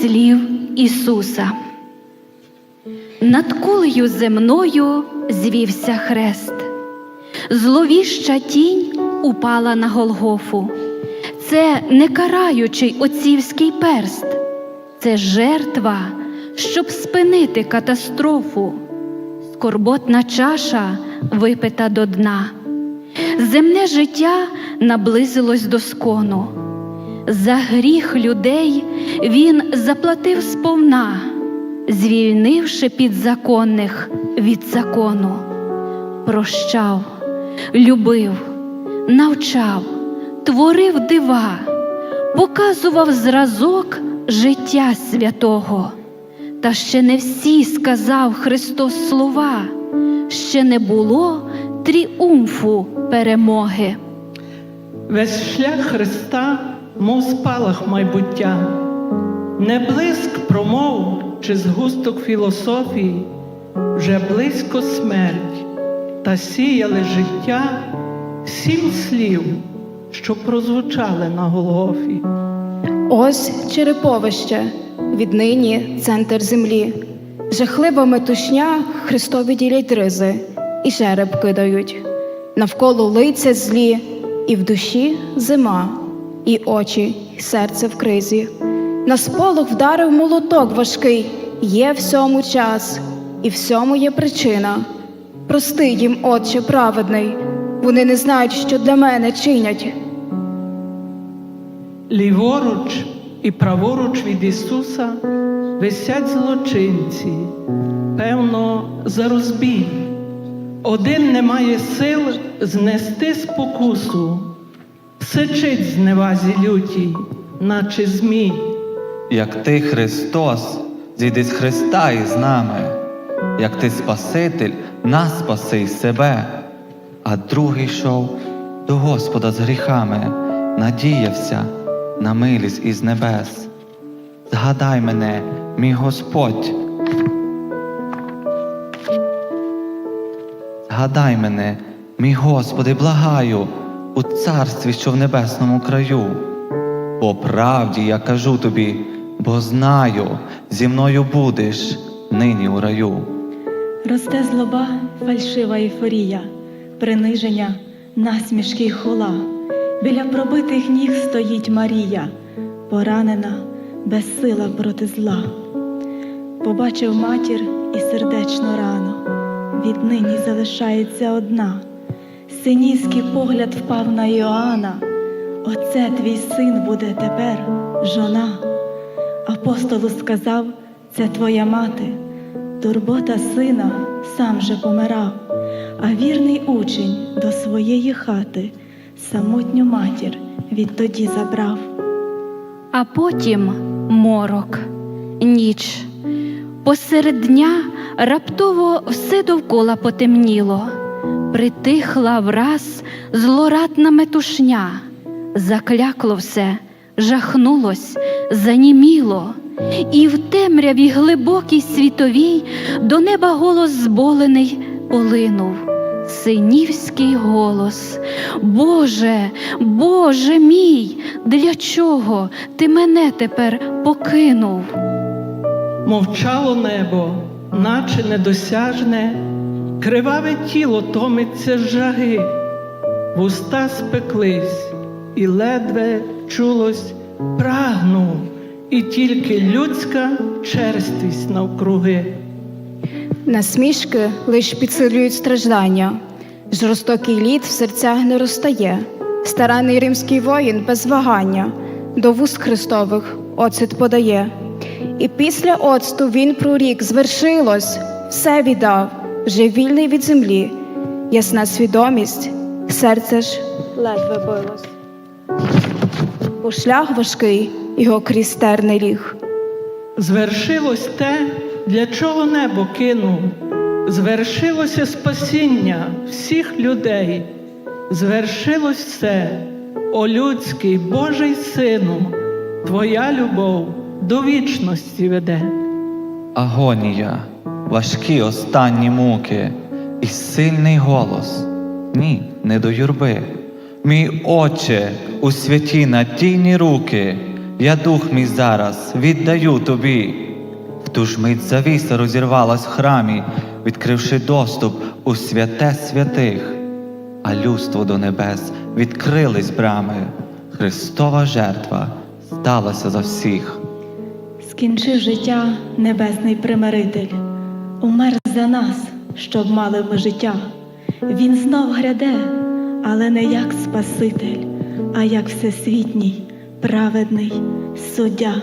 слів Ісуса. Над кулею земною звівся хрест, зловіща тінь упала на Голгофу. Це не караючий отцівський перст, це жертва, щоб спинити катастрофу. Скорботна чаша випита до дна. Земне життя наблизилось до скону. За гріх людей він заплатив сповна, звільнивши підзаконних від закону, прощав, любив, навчав, творив дива, показував зразок життя святого. Та ще не всі сказав Христос слова, ще не було тріумфу перемоги. Весь шлях Христа, мов спалах майбуття, не блиск промов чи згусток філософії, вже близько смерть, та сіяли життя сім слів, що прозвучали на Голгофі. Ось череповище, віднині центр землі. Жахлива метушня Христові ділять ризи і жереб кидають. Навколо лиця злі, і в душі зима, і очі, і серце в кризі. На сполох вдарив молоток важкий, є всьому час, і всьому є причина. Прости їм, Отче праведний, вони не знають, що для мене чинять. Ліворуч і праворуч від Ісуса висять злочинці, певно, за розбій. Один не має сил знести спокусу, сичить з невазі лютій, наче змій. Як ти, Христос, зійди з Христа із нами, як ти Спаситель, нас спаси й себе, а другий йшов до Господа з гріхами, надіявся на милість із небес. Згадай мене, мій Господь. Згадай мене, мій Господи, благаю, у царстві, що в небесному краю. По правді я кажу тобі, бо знаю, зі мною будеш нині у раю. Росте злоба, фальшива ейфорія, приниження, насмішки й хула. Біля пробитих ніг стоїть Марія, поранена, безсила проти зла. Побачив матір і сердечну рану, віднині залишається одна. Синівський погляд впав на Йоанна. Оце твій син буде тепер жона. Апостолу сказав, це твоя мати. Турбота сина сам же помирав, а вірний учень до своєї хати самотню матір відтоді забрав. А потім морок, ніч. Посеред дня раптово все довкола потемніло, притихла враз злорадна метушня, заклякло все, жахнулось, заніміло, і в темряві глибокій світовій до неба голос зболений полинув. Синівський голос, Боже, Боже мій, для чого ти мене тепер покинув? Мовчало небо, наче недосяжне, криваве тіло томиться жаги, вуста спеклись, і ледве чулось прагну, і тільки людська черствість навкруги. Насмішки лиш підсилюють страждання, жорстокий лід в серцях не розтає, старанний римський воїн без вагання до вуст Христових оцет подає. І після оцту він прорік звершилось, все віддав, вже вільний від землі, ясна свідомість, серце ж ледве билось. Шлях важкий його крізь терни ліг. Звершилось те, для чого небо кинув, звершилося спасіння всіх людей, звершилось все, о людський Божий Сину, Твоя любов до вічності веде. Агонія, важкі останні муки і сильний голос. Ні, не до юрби. Мій Отче, у святі надійні руки, я дух мій зараз віддаю тобі. В ту ж мить завіса розірвалась в храмі, відкривши доступ у святе святих, а людство до небес відкрились брами. Христова жертва сталася за всіх. Скінчив життя небесний примиритель, умер за нас, щоб мали ми життя. Він знов гряде, але не як Спаситель, а як всесвітній, праведний суддя.